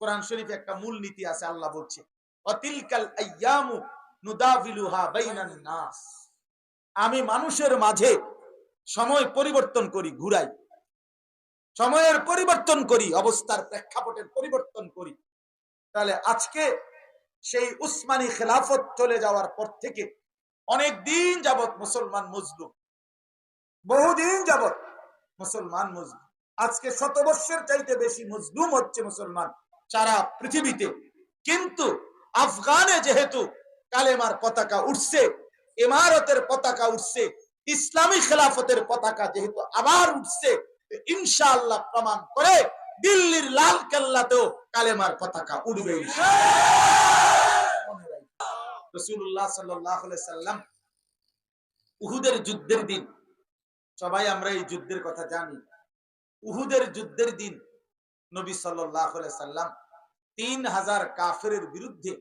কোরআন শরীফে একটা মূল নীতি আছে, আল্লাহ বলছে, অতিলকাল আইয়ামু নুদাভিলুহা বাইনান নাস। আমি মানুষের মাঝে সময় পরিবর্তন করি, ঘুরাই। সময়ের পরিবর্তন করি, অবস্থার প্রেক্ষাপটের পরিবর্তন করি। তাহলে আজকে সেই উসমানী খেলাফত চলে যাওয়ার পর থেকে অনেক দিন যাবত মুসলমান মজলুম। বহুদিন যাবত মুসলমান মজলুম। আজকে শতবর্ষের চাইতে বেশি মজলুম হচ্ছে মুসলমান। সারা পৃথিবীতে। কিন্তু আফগানে যেহেতু কালেমার পতাকা উঠছে, ইমারতের পতাকা উঠছে, ইসলামী খেলাফতের পতাকা যেহেতু আবার উঠছে ইনশাআল্লাহ প্রমাণ করে দিল্লির লাল কেল্লাতেও কালেমার পতাকা উঠবে। উহুদের যুদ্ধের দিন, সবাই আমরা এই যুদ্ধের কথা জানি। উহুদের যুদ্ধের দিন নবী সাল্লাম তিন হাজার কাফের বিরুদ্ধে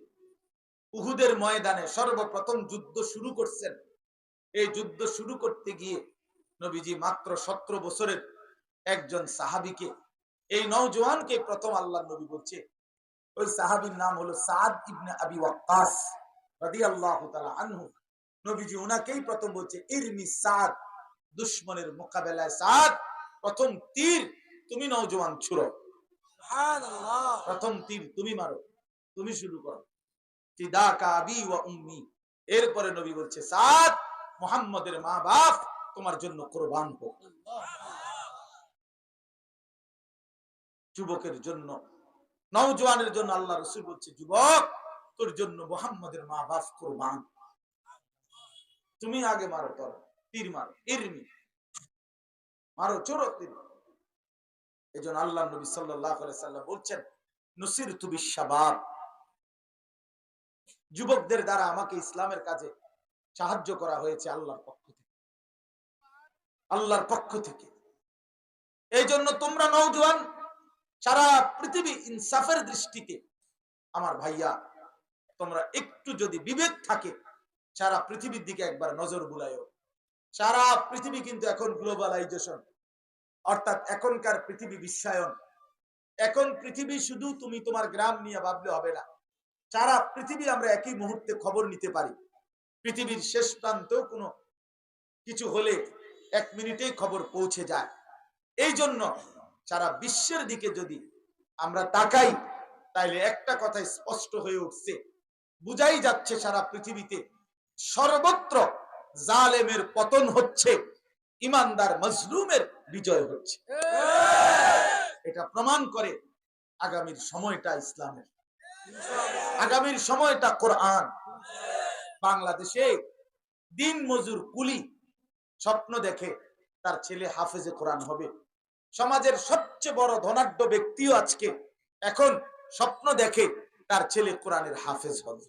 উহুদের ময়দানে সর্বপ্রথম যুদ্ধ শুরু করছেন। এই যুদ্ধ শুরু করতে গিয়ে নবীজি মাত্র সতেরো বছরের একজন সাহাবিকে, এই নৌজওয়ানকে প্রথম আল্লাহ নবী বলছে। ওই সাহাবির নাম হলো সাদ ইবনে আবি ওয়াক্কাস রাদিয়াল্লাহু তাআলা আনহু। নবীজি উনাকেই প্রথম বলছে, ইরমি সাদ, দুশমনের মোকাবেলায় সাদ, প্রথম তীর তুমি নৌজওয়ান ছুড়ো। প্রথম তীর তুমি মারো। তুমি শুরু করো। ফিদাকা আবি ওয়া উম্মি। এরপরে নবী বলছে, সাদ, মুহাম্মদের মা বাপ তোমার জন্য কোরবান হোক। যুবকের জন্য, নওজোয়ানের জন্য আল্লাহ রসুল বলছে, যুবক, তোর জন্য মোহাম্মদের মা বাপ কোরবান। তুমি আগে মারো, তোর। তীর মারো। ইরমি মারো, চোরো তীর এই জন্য আল্লাহ নবী সাল্লাহ সাল্লাম বলছেন নসির তুবি শাবাব যুবকদের দ্বারা আমাকে ইসলামের কাজে সাহায্য করা হয়েছে আল্লাহর পক্ষ থেকে। আল্লাহর পক্ষ থেকে। এই জন্য তোমরা নৌজওয়ান সারা পৃথিবী ইনসাফের দৃষ্টিতে আমার ভাইয়া, তোমরা একটু যদি বিবেক থাকে, সারা পৃথিবীর দিকে একবার নজর বুলাইও সারা পৃথিবী কিন্তু এখন গ্লোবালাইজেশন অর্থাৎ এখনকার পৃথিবী বিশ্বায়ন। এখন পৃথিবী শুধু তুমি তোমার গ্রাম নিয়ে ভাবলে হবে না। সারা পৃথিবী আমরা একই মুহূর্তে খবর নিতে পারি। পৃথিবীর শেষ প্রান্তেও কোনো কিছু হলে এক মিনিটেই খবর পৌঁছে যায়। এই জন্য সারা বিশ্বের দিকে যদি আমরা তাকাই, তাইলে একটা কথা স্পষ্ট হয়ে উঠছে। বুঝাই যাচ্ছে সারা পৃথিবীতে সর্বত্র জালেমের পতন হচ্ছে। ইমানদার মজলুমের বিজয় হচ্ছে এটা প্রমাণ করে আগামীর সময়টা ইসলামের। আগামীর সময়টা কোরআন। বাংলাদেশে দিন মজুর কুলি স্বপ্ন দেখে তার ছেলে হাফেজে কোরআন হবে। সমাজের সবচেয়ে বড় ধনাঢ্য ব্যক্তিও আজকে এখন স্বপ্ন দেখে তার ছেলে কোরআনের হাফেজ হবে।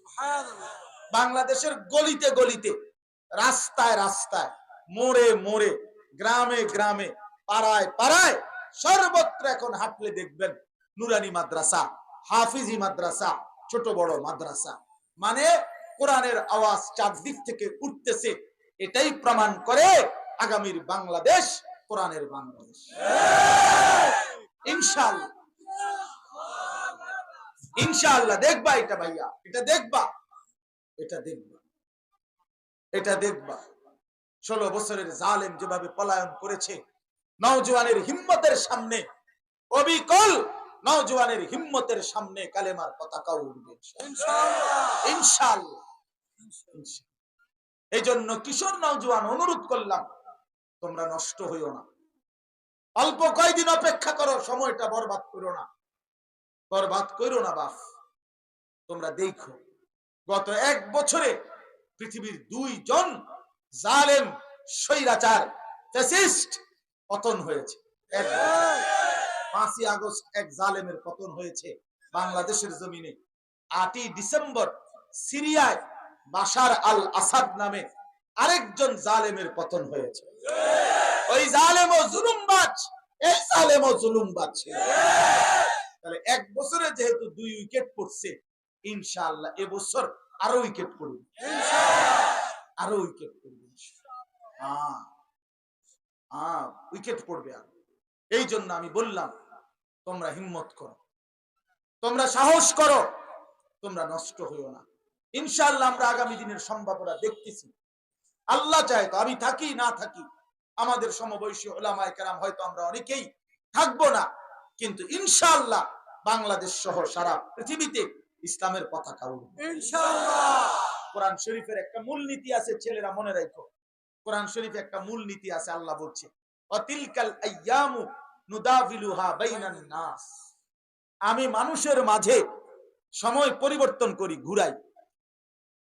বাংলাদেশের গলিতে গলিতে রাস্তায় রাস্তায় মোড়ে মোড়ে, গ্রামে গ্রামে, পাড়ায় পাড়ায় সর্বত্র এখন হাঁটলে দেখবেন নুরানি মাদ্রাসা, হাফিজি মাদ্রাসা, ছোট বড় মাদ্রাসা। মানে কোরআনের আওয়াজ চারদিক থেকে উঠতেছে, এটাই প্রমাণ করে আগামীর বাংলাদেশ, কোরআনের বাংলাদেশ। ইনশাআল্লাহ। ইনশাআল্লাহ, দেখবা এটা ভাইয়া, এটা দেখবা এটা দেখবা এটা দেখবা। ষোলো বছরের জালেম যেভাবে পলায়ন করেছে নওজোয়ানের হিম্মতের সামনে অবিকল নওজোয়ানের হিম্মতের সামনে কালেমার পতাকা উঠবে ইনশাআল্লাহ। এই জন্য কিশোর নওজোয়ান অনুরোধ করলাম তোমরা নষ্ট হইও না। অল্প কয়দিন অপেক্ষা করো সময়টা বরবাদ করো না। বরবাদ করো না বাপ। তোমরা দেখো গত এক বছরে পৃথিবীর দুইজন জালেম, স্বৈরাচার, ফ্যাসিস্ট পতন হয়েছে। পাঁচই আগস্ট এক জালেমের পতন হয়েছে বাংলাদেশের জমিনে। আটই ডিসেম্বর সিরিয়ায় বাশার আল আসাদ নামে আরেকজন জালেমের পতন হয়েছে। ওই জালেম ও জুলুমবাজ, এই জালেম ও জুলুমবাজ তাহলে এক বছরে যেহেতু দুই উইকেট পড়ছে, ইনশাআল্লাহ এবছর আরও উইকেট পড়বে। আরও উইকেট পড়বে উইকেট পড়বে আর। এই জন্য আমি বললাম, তোমরা হিম্মত করো। তোমরা সাহস করো। তোমরা নষ্ট হইও না। ইনশাআল্লাহ আমরা আগামী দিনের সম্ভাবনা দেখতেছি। আল্লাহ চায় তো আমি থাকি, না থাকি। আমাদের সমবয়সী ওলামায় কেরাম হয়তো আমরা অনেকেই থাকব না। কিন্তু ইনশাআল্লাহ বাংলাদেশ সহ সারা পৃথিবীতে ইসলামের পতাকা উঠবে কোরআন শরীফের একটা মূল নীতি আছে, ছেলেরা মনে রাখো। কোরআন শরীফে একটা মূল নীতি আছে, আল্লাহ বলছে, অতিলকাল আইয়ামু নুদাভিলুহা বাইনান নাস। আমি মানুষের মাঝে সময় পরিবর্তন করি, ঘুরাই।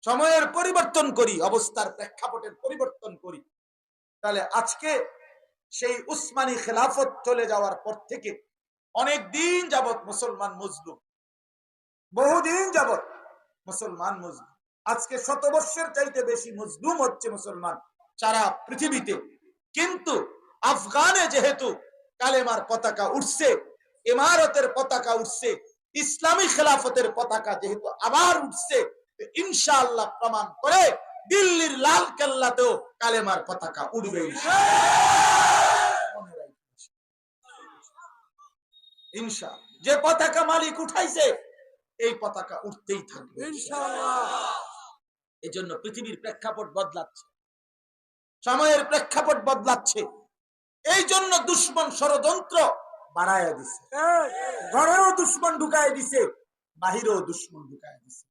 সময়ের পরিবর্তন করি, অবস্থার প্রেক্ষাপটের পরিবর্তন করি। তাহলে আজকে সেই উসমানী খেলাফত চলে যাওয়ার পর থেকে অনেক দিন যাবত মুসলমান মজলুম। বহুদিন যাবত মুসলমান মজলুম। আজকে শত বর্ষের চাইতে বেশি মজলুম হচ্ছে মুসলমান সারা পৃথিবীতে। কিন্তু আফগানে যেহেতু কালেমার পতাকা উঠছে ইমারতের পতাকা উঠছে ইসলামী খেলাফতের পতাকা যেহেতু আবার উঠছে ইনশাআল্লাহ প্রমাণ করে দিল্লির লাল কেল্লাতেও কালেমার পতাকা উঠবে। ইনশাআল্লাহ। যে পতাকা মালিক উঠাইছে, এই পতাকা উঠতেই থাকবে। এই জন্য পৃথিবীর প্রেক্ষাপট বদলাচ্ছে। সময়ের প্রেক্ষাপট বদলাচ্ছে। এই জন্য দুশ্মন ষড়যন্ত্র বাড়াইয়া দিছে। ঘরেও দুশ্মন ঢুকায় দিছে, বাহিরেও দুশ্মন ঢুকায় দিছে।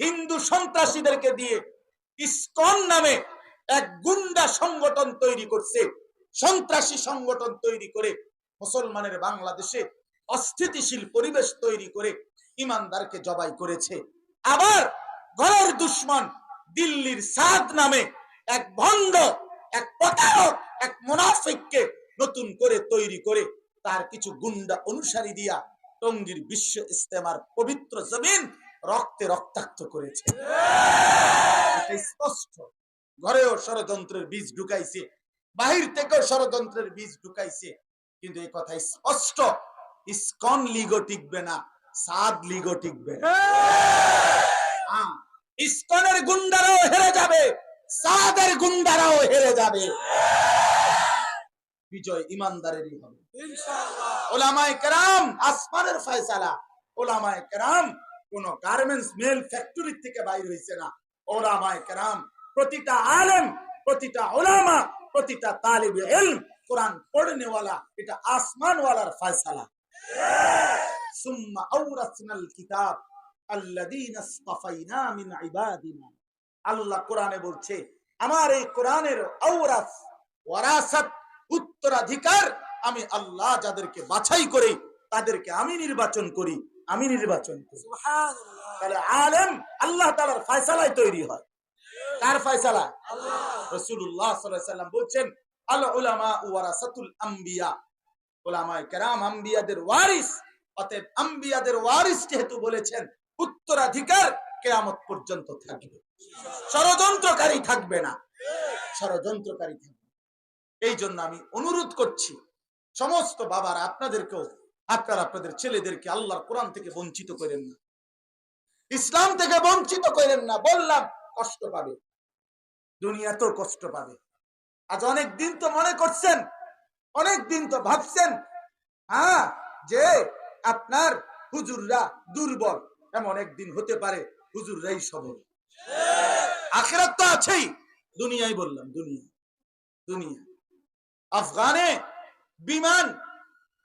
হিন্দু সন্ত্রাসীদেরকে দিয়ে ইসকন নামে এক গুন্ডা সংগঠন তৈরি করছে। সন্ত্রাসী সংগঠন তৈরি করে মুসলমানের বাংলাদেশে অস্থিতিশীল পরিবেশ তৈরি করে ইমানদারকে জবাই করেছে। আবার ঘরের দুশ্মন দিল্লির সাদ নামে এক ভণ্ড এক প্রতারক, এক মুনাফিককে নতুন করে তৈরি করে তার কিছু গুন্ডা অনুসারী দিয়া টঙ্গীর বিশ্ব ইস্তেমার পবিত্র জমিন রক্তে রক্তাক্ত করেছে। স্পষ্ট। ঘরেও ষড়যন্ত্রের বীজ ঢুকাইছে, বাহির থেকেও ষড়যন্ত্রের বীজ ঢুকাইছে, কিন্তু এই কথা স্পষ্ট। ইস্কন লিগো টিকবে না, সাদ লিগো টিকবে না। হ্যাঁ, ইসকনের গুন্ডারাও হেরে যাবে সাদের গুন্ডারাও হেরে যাবে। বিজয় ইমানদারেরই হবে। ওলামায়ে কেরাম আসমানের ফয়সালা। ওলামায়ে কেরাম কোন গার্মেন্টস মেল ফ্যাক্টরি থেকে বাইর হইছে না। ওলামায়ে কেরাম প্রতিটা আলেম প্রতিটা ওলামা প্রতিটা তালিব ইলম কোরআন পড়নেওয়ালা এটা আসমানওয়ালার ফয়সালা। সুম্মা আওরাসনাল কিতাব আল্লাহ কোরআনে বলছে আমার এই কোরআনের ওয়ারাসাত উত্তরাধিকার আমি আল্লাহ যাদেরকে বাছাই করি তাদেরকে আমি নির্বাচন করি আমি নির্বাচন করি। তাহলে আলেম আল্লাহ তাআলার ফয়সালায় তৈরি হয়। কার ফয়সালা? আলাইহি সাল্লাম বলছেন আল উলামা ওয়ারাসাতুল আম্বিয়া। ওলামায়ে কেরাম আম্বিয়াদের ওয়ারিস অতএব আম্বিয়াদের ওয়ারিস যেহেতু বলেছেন উত্তরাধিকার কেয়ামত পর্যন্ত থাকবে। ষড়যন্ত্রকারী থাকবে না। ষড়যন্ত্রকারী থাকবে। এই জন্য আমি অনুরোধ করছি, সমস্ত বাবার আপনাদেরকেও, আপনারা আপনাদের ছেলেদেরকে আল্লাহর কোরআন থেকে বঞ্চিত করেন না। ইসলাম থেকে বঞ্চিত করেন না, বললাম, কষ্ট পাবে। দুনিয়াতেও কষ্ট পাবে। আজ অনেক দিন তো মনে করছেন অনেক দিন তো ভাবছেন হ্যাঁ যে আপনার হুজুররা দুর্বল এমন একদিন হতে পারে হুজুররাই সবল। আখেরাত তো আছেই। দুনিয়ায় বললাম দুনিয়া দুনিয়া। আফগানে বিমান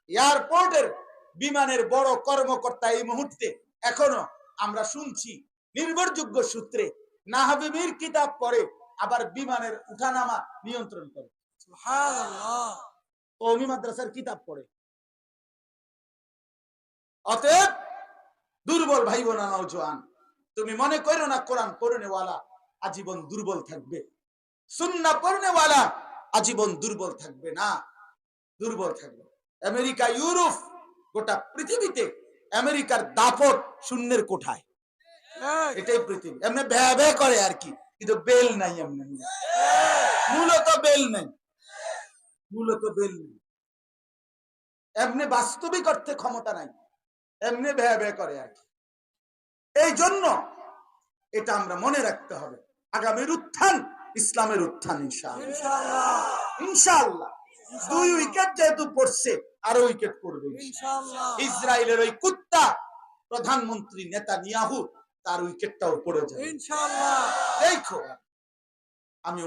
এয়ারপোর্টের বিমানের বড় কর্মকর্তা এই মুহূর্তে এখনও আমরা শুনছি নির্ভরযোগ্য সূত্রে নাহাবিবির কিতাব পড়ে আবার বিমানের উঠানামা নিয়ন্ত্রণ করে। কৌমি মাদ্রাসার কিতাব পড়ে। অতএব দুর্বল ভাই বোনা নৌজওয়ান তুমি মনে করো না কোরআন পড়নেওয়ালা আজীবন দুর্বল থাকবে? সুন্না পড়নেওয়ালা আজীবন দুর্বল থাকবে না? দুর্বল থাকবে। আমেরিকা, ইউরোপ, গোটা পৃথিবীতে আমেরিকার দাপট শূন্যের কোঠায়। এটাই পৃথিবী। এমনি ভ্যা ভ্যা করে আর কি। কিন্তু বেল নাই এমনি। মূলত বেল নাই। মূলত বেল নেই। এমনি বাস্তবিক অর্থে ক্ষমতা নাই। এমনি ভ্যা ভ্যা করে আর কি। এই জন্য এটা আমরা মনে রাখতে হবে। আগামীর উত্থান ইসলামের উত্থান ইনশাআল্লাহ। ইনশাআল্লাহ। দুই উইকেট যেহেতু পড়ছে আরও উইকেট পড়বে। ইসরায়েলের ওই কুত্তা প্রধানমন্ত্রী নেতা নিয়াহু তার উইকেটটাও পড়ে যাবে। ইনশাআল্লাহ। দেখো আমি